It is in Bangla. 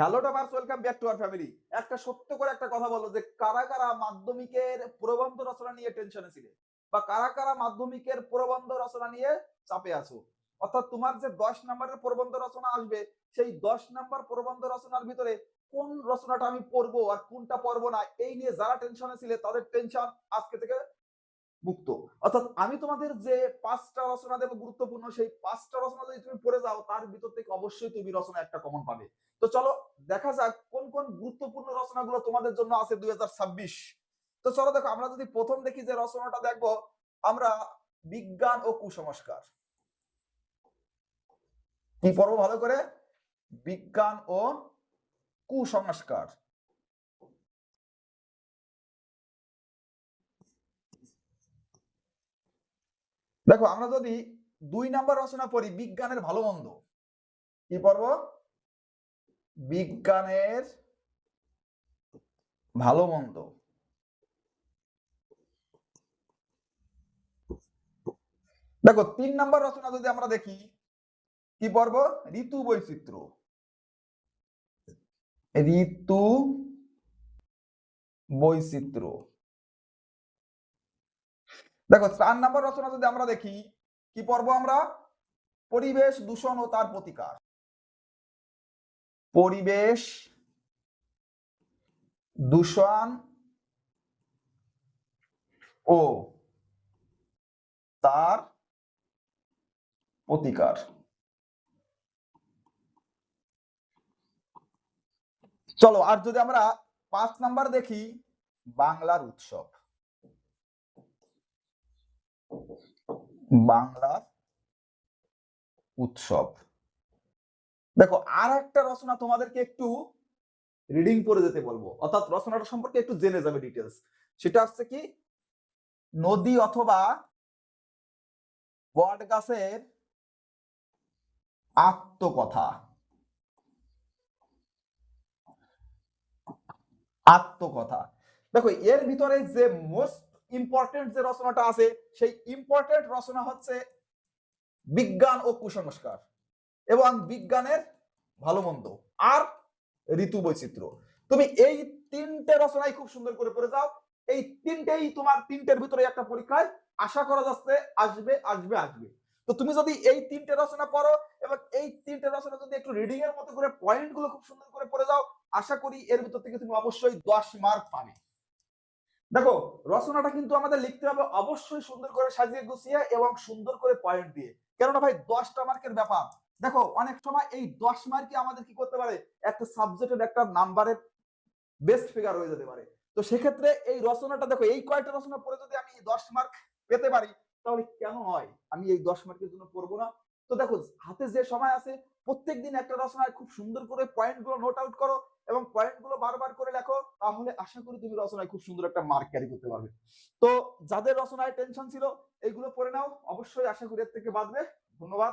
Hello tubers welcome back to our family একটা সত্য করে একটা কথা বলো যে কারা কারা মাধ্যমিকের প্রবন্ধ রচনা নিয়ে টেনশনে ছিলে? বা কারা কারা মাধ্যমিকের প্রবন্ধ রচনা নিয়ে চাপে আছো? অর্থাৎ তোমার যে দশ নম্বরের প্রবন্ধ রচনা আসবে, সেই দশ নম্বর প্রবন্ধ রচনার ভিতরে কোন রচনাটা আমি পড়ব আর কোনটা পড়ব না, এই নিয়ে যারা টেনশনে ছিলে, তাদের টেনশন আজকে থেকে মুক্ত। অর্থাৎ আমি তোমাদের যে পাঁচটা রচনা দেবো গুরুত্বপূর্ণ, সেই পাঁচটা রচনা যদি তুমি পড়ে যাও, তার ভিতর থেকে অবশ্যই তুমি রচনা একটা কমন পাবে। তো চলো, দেখা যাক কোন কোন গুরুত্বপূর্ণ রচনাগুলো তোমাদের জন্য আছে দুই তো চলো দেখো, আমরা যদি প্রথম দেখি যে রচনাটা দেখব, আমরা বিজ্ঞান ও কুসংস্কার। কি পড়ব ভালো করে? বিজ্ঞান ও কুসংস্কার। দেখো, আমরা যদি দুই নাম্বার রচনা পড়ি, বিজ্ঞানের ভালো মন্দ। কি পড়ব? বিজ্ঞানের ভালো মন্দ। দেখো, তিন নাম্বার রচনা যদি আমরা দেখি, কি পড়ব? ঋতু বৈচিত্র্য। ঋতু বৈচিত্র্য। দেখো, চার নাম্বার রচনা যদি আমরা দেখি, কি পর্ব আমরা? পরিবেশ দূষণ ও তার প্রতিকার। পরিবেশ দূষণ ও তার প্রতিকার। চলো, আর যদি আমরা পাঁচ নাম্বার দেখি, বাংলার উৎসব। বাংলার উৎসব। দেখো আর একটা রচনা তোমাদেরকে একটু রিডিং পড়ে যেতে বলব। অর্থাৎ রচনাটা সম্পর্কে একটু জেনে যাবে ডিটেলস সেটা হচ্ছে কি, নদী অথবা বট গাছের আত্মকথা। আত্মকথা। দেখো, এর ভিতরে যে মোস্ট ইম্পর্টেন্ট যে রচনাটা আছে, সেই ইম্পর্টেন্ট রচনা হচ্ছে বিজ্ঞান ও কুসংস্কার এবং বিজ্ঞানের ভালো মন্দ আর ঋতু বৈচিত্র্য। তুমি এই তিনটে রচনাই খুব সুন্দর করে পড়ে যাও। এই তিনটেই তোমার তিনটের ভিতরে একটা পরীক্ষায় আশা করা যাচ্ছে আসবে আসবে আসবে। তো তুমি যদি এই তিনটে রচনা পড়ো এবং এই তিনটে রচনা যদি একটু রিডিং এর মতো করে পয়েন্টগুলো খুব সুন্দর করে পড়ে যাও, আশা করি এর ভিতর থেকে তুমি অবশ্যই দশ মার্ক পাবে। দেখো, রচনাটা কিন্তু আমাদের লিখতে হবে অবশ্যই সুন্দর করে সাজিয়ে গুছিয়ে এবং সুন্দর করে পয়েন্ট দিয়ে। কেননা ভাই, দশটা মার্কের ব্যাপার। দেখো, অনেক সময় এই দশ মার্কে আমাদের কি করতে পারে? একটা সাবজেক্টের একটা নাম্বারের বেস্ট ফিগার হয়ে যেতে পারে। তো সেক্ষেত্রে এই রচনাটা, দেখো, এই কয়েকটা রচনা পড়ে যদি আমি দশ মার্ক পেতে পারি, তাহলে কেন হয়? আমি এই দশ মার্কের জন্য পড়ব না? তো দেখো, হাতে যে সময় আছে প্রত্যেক দিন একটা রচনায় খুব সুন্দর করে পয়েন্টগুলো নোট আউট করো। এবং পয়েন্টগুলো বারবার করে লেখো, তাহলে আশা করি তুমি রচনায় খুব সুন্দর একটা মার্ক ক্যারি করতে পারবে। তো যাদের রচনায় টেনশন ছিল, এগুলো পড়ে নাও। অবশ্যই আশা করি এর থেকে বাঁচবে। ধন্যবাদ।